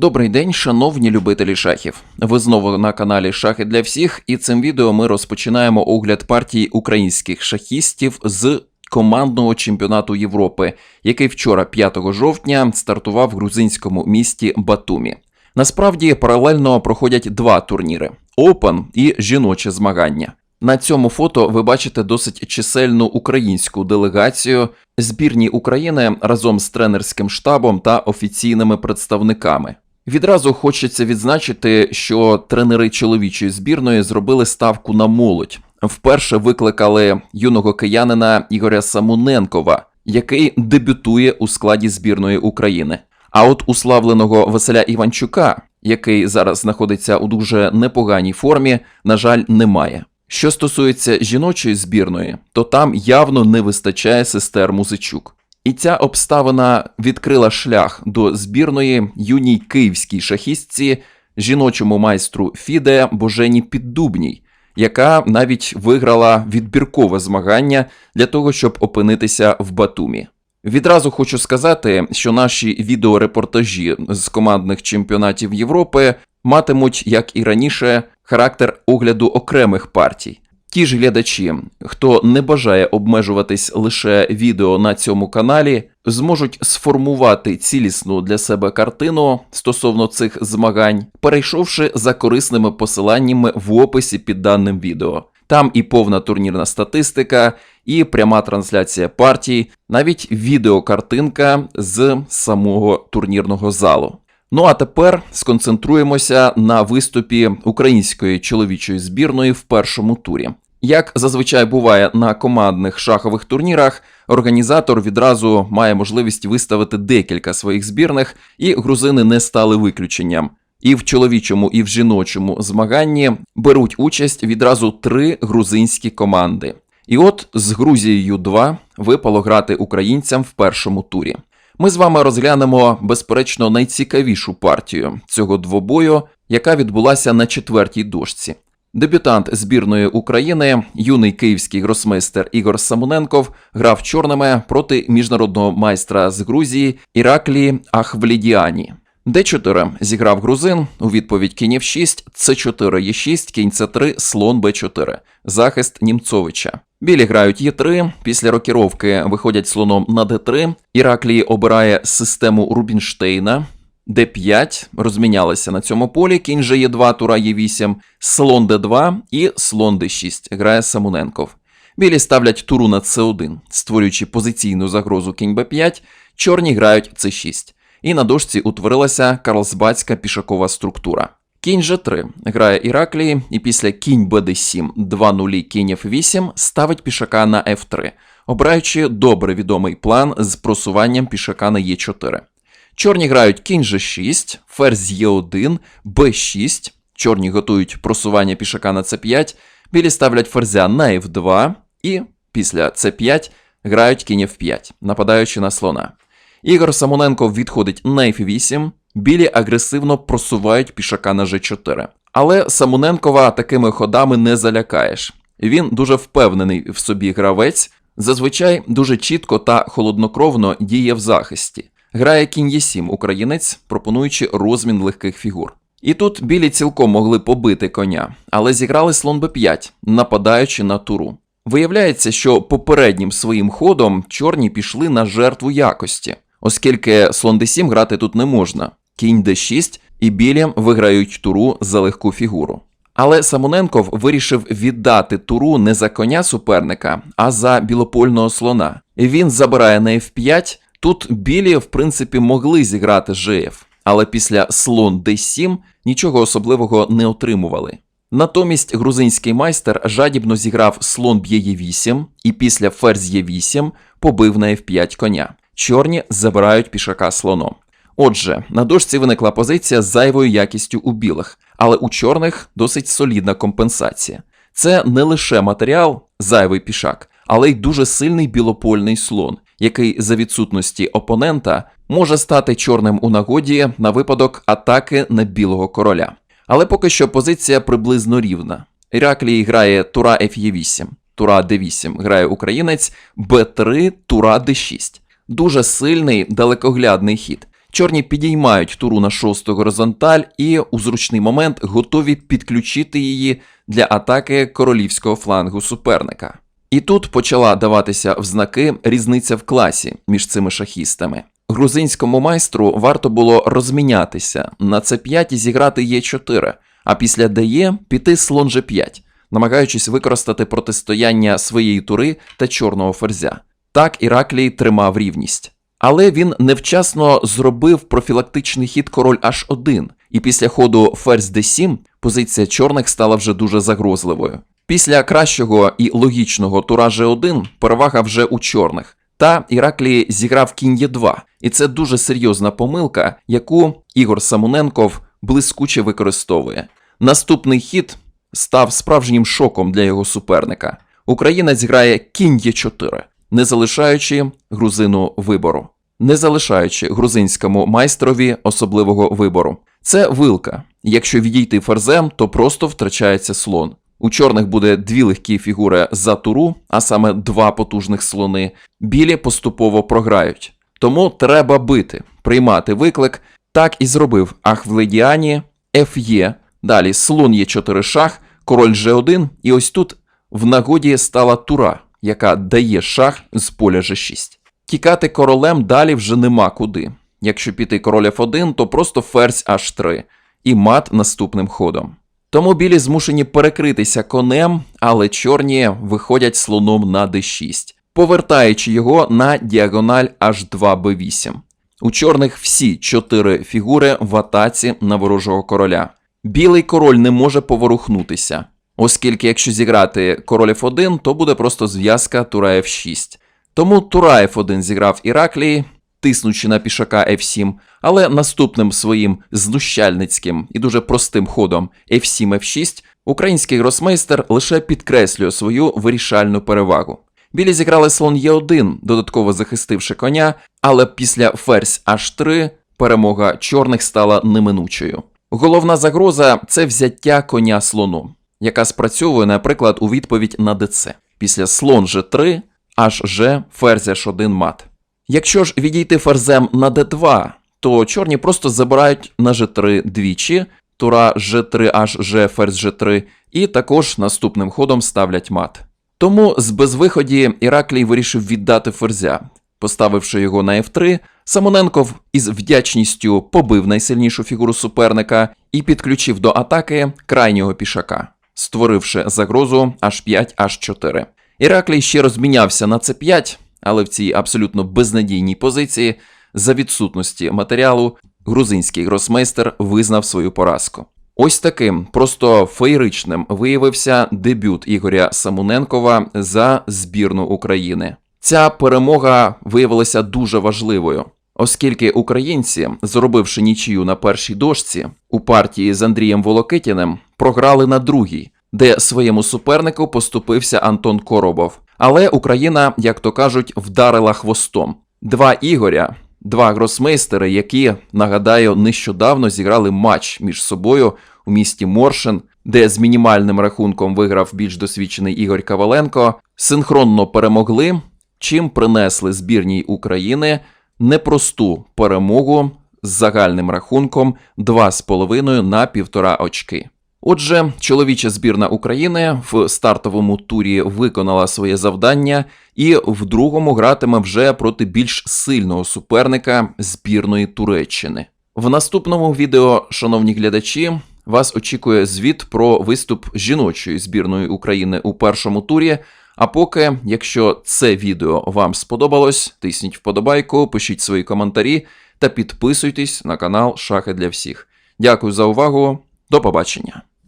Добрий день, шановні любителі шахів. Ви знову на каналі Шахи для всіх, і цим відео ми розпочинаємо огляд партії українських шахістів з командного чемпіонату Європи, який вчора, 5 жовтня, стартував в грузинському місті Батумі. Насправді паралельно проходять два турніри: Open і жіноче змагання. На цьому фото ви бачите досить чисельну українську делегацію збірні України разом з тренерським штабом та офіційними представниками. Відразу хочеться відзначити, що тренери чоловічої збірної зробили ставку на молодь. Вперше викликали юного киянина Ігоря Самуненкова, який дебютує у складі збірної України. А от уславленого Василя Іванчука, який зараз знаходиться у дуже непоганій формі, на жаль, немає. Що стосується жіночої збірної, то там явно не вистачає сестер Музичук. І ця обставина відкрила шлях до збірної юній київській шахістці, жіночому майстру Фіде Божені Піддубній, яка навіть виграла відбіркове змагання для того, щоб опинитися в Батумі. Відразу хочу сказати, що наші відеорепортажі з командних чемпіонатів Європи матимуть, як і раніше, характер огляду окремих партій. Ті ж глядачі, хто не бажає обмежуватись лише відео на цьому каналі, зможуть сформувати цілісну для себе картину стосовно цих змагань, перейшовши за корисними посиланнями в описі під даним відео. Там і повна турнірна статистика, і пряма трансляція партій, навіть відеокартинка з самого турнірного залу. Ну а тепер сконцентруємося на виступі української чоловічої збірної в першому турі. Як зазвичай буває на командних шахових турнірах, організатор відразу має можливість виставити декілька своїх збірних, і грузини не стали виключенням. І в чоловічому, і в жіночому змаганні беруть участь відразу три грузинські команди. І от з Грузією 2 випало грати українцям в першому турі. Ми з вами розглянемо безперечно найцікавішу партію цього двобою, яка відбулася на четвертій дошці. Дебютант збірної України, юний київський гросмейстер Ігор Самоненков, грав чорними проти міжнародного майстра з Грузії Іраклі Ахвлідіані. Д4 зіграв грузин у відповідь кінь F6, С4 Е6, кінь С3, слон Б4, захист Німцовича. Білі грають Е3, після рокіровки виходять слоном на Д3, Іраклій обирає систему Рубінштейна, Д5, розмінялися на цьому полі, кінь же Е2, тура Е8, слон Д2 і слон Д6, грає Самуненков. Білі ставлять туру на С1, створюючи позиційну загрозу кінь Б5, чорні грають С6. І на дошці утворилася карлсбадська пішакова структура. Кінь G3 грає Іраклії, і після кінь БД7, 2 нулі кінь F8 ставить пішака на F3, обираючи добре відомий план з просуванням пішака на Е4. Чорні грають кінь G6, ферзь Е1, Б6. Чорні готують просування пішака на С5, білі ставлять ферзя на F2 і після С5 грають кінь F5, нападаючи на слона. Ігор Самоненко відходить на F8, білі агресивно просувають пішака на G4. Але Самоненкова такими ходами не залякаєш. Він дуже впевнений в собі гравець, зазвичай дуже чітко та холоднокровно діє в захисті. Грає кінь Е7 українець, пропонуючи розмін легких фігур. І тут білі цілком могли побити коня, але зіграли слон Б5, нападаючи на туру. Виявляється, що попереднім своїм ходом чорні пішли на жертву якості, оскільки слон d7 грати тут не можна. Кінь d6 і білі виграють туру за легку фігуру. Але Самоненков вирішив віддати туру не за коня суперника, а за білопольного слона. І Він забирає на f5. Тут білі, в принципі, могли зіграти GF, але після слон d7 нічого особливого не отримували. Натомість грузинський майстер жадібно зіграв слон б'є Е8 і після ферзь Е8 побив на F5 коня. Чорні забирають пішака слоном. Отже, на дошці виникла позиція з зайвою якістю у білих, але у чорних досить солідна компенсація. Це не лише матеріал, зайвий пішак, але й дуже сильний білопольний слон, який за відсутності опонента може стати чорним у нагоді на випадок атаки на білого короля. Але поки що позиція приблизно рівна. Іраклій грає тура Ф'Е8, тура Д8 грає українець, Б3, тура Д6. Дуже сильний далекоглядний хід. Чорні підіймають туру на шосту горизонталь і у зручний момент готові підключити її для атаки королівського флангу суперника. І тут почала даватися в знаки різниця в класі між цими шахістами. Грузинському майстру варто було розмінятися на С5 і зіграти Е4, а після ДЕ піти слон G5, намагаючись використати протистояння своєї тури та чорного ферзя. Так Іраклій тримав рівність. Але він невчасно зробив профілактичний хід король H1, і після ходу ферзь d7 позиція чорних стала вже дуже загрозливою. Після кращого і логічного тура G1 перевага вже у чорних. Та Іраклій зіграв кінь Е2, і це дуже серйозна помилка, яку Ігор Самоненков блискуче використовує. Наступний хід став справжнім шоком для його суперника. Україна зіграє кінь Е4, не залишаючи грузину вибору, не залишаючи грузинському майстрові особливого вибору. Це вилка. Якщо відійти ферзем, то просто втрачається слон. У чорних буде дві легкі фігури за туру, а саме два потужних слони. Білі поступово програють. Тому треба бити, приймати виклик. Так і зробив Ахвледіані, Ф'є, далі слон є 4 шах, король G1, і ось тут в нагоді стала тура, яка дає шах з поля G6. Тікати королем далі вже нема куди. Якщо піти король F1, то просто ферзь H3 і мат наступним ходом. Тому білі змушені перекритися конем, але чорні виходять слоном на d6, повертаючи його на діагональ H2B8. У чорних всі чотири фігури в атаці на ворожого короля. Білий король не може поворухнутися, оскільки якщо зіграти король F1, то буде просто зв'язка тура F6. Тому тура F1 зіграв Іраклій, тиснучи на пішака F7, але наступним своїм знущальницьким і дуже простим ходом F7 F6 український гросмейстер лише підкреслює свою вирішальну перевагу. Білі зіграли слон Е1, додатково захистивши коня, але після ферзь H3 перемога чорних стала неминучою. Головна загроза це взяття коня слоном, яка спрацьовує, наприклад, у відповідь на ДЦ. Після слон G3, HG, ферзь H1 мат. Якщо ж відійти ферзем на d2, то чорні просто забирають на g3 двічі, тура g3 hg, ферзь g3, і також наступним ходом ставлять мат. Тому з безвиході Іраклій вирішив віддати ферзя. Поставивши його на f3, Самоненков із вдячністю побив найсильнішу фігуру суперника і підключив до атаки крайнього пішака, створивши загрозу h5 h4. Іраклій ще розмінявся на c5, але в цій абсолютно безнадійній позиції, за відсутності матеріалу, грузинський гросмейстер визнав свою поразку. Ось таким просто феєричним виявився дебют Ігоря Самуненкова за збірну України. Ця перемога виявилася дуже важливою, оскільки українці, зробивши нічию на першій дошці у партії з Андрієм Волокитіним, програли на другій, де своєму супернику поступився Антон Коробов. Але Україна, як то кажуть, вдарила хвостом. Два Ігоря, два гросмейстери, які, нагадаю, нещодавно зіграли матч між собою у місті Моршин, де з мінімальним рахунком виграв більш досвідчений Ігор Каваленко, синхронно перемогли, чим принесли збірній України непросту перемогу з загальним рахунком 2,5 на 1,5 очки. Отже, чоловіча збірна України в стартовому турі виконала своє завдання і в другому гратиме вже проти більш сильного суперника збірної Туреччини. В наступному відео, шановні глядачі, вас очікує звіт про виступ жіночої збірної України у першому турі. А поки, якщо це відео вам сподобалось, тисніть вподобайку, пишіть свої коментарі та підписуйтесь на канал Шахи для всіх. Дякую за увагу, до побачення!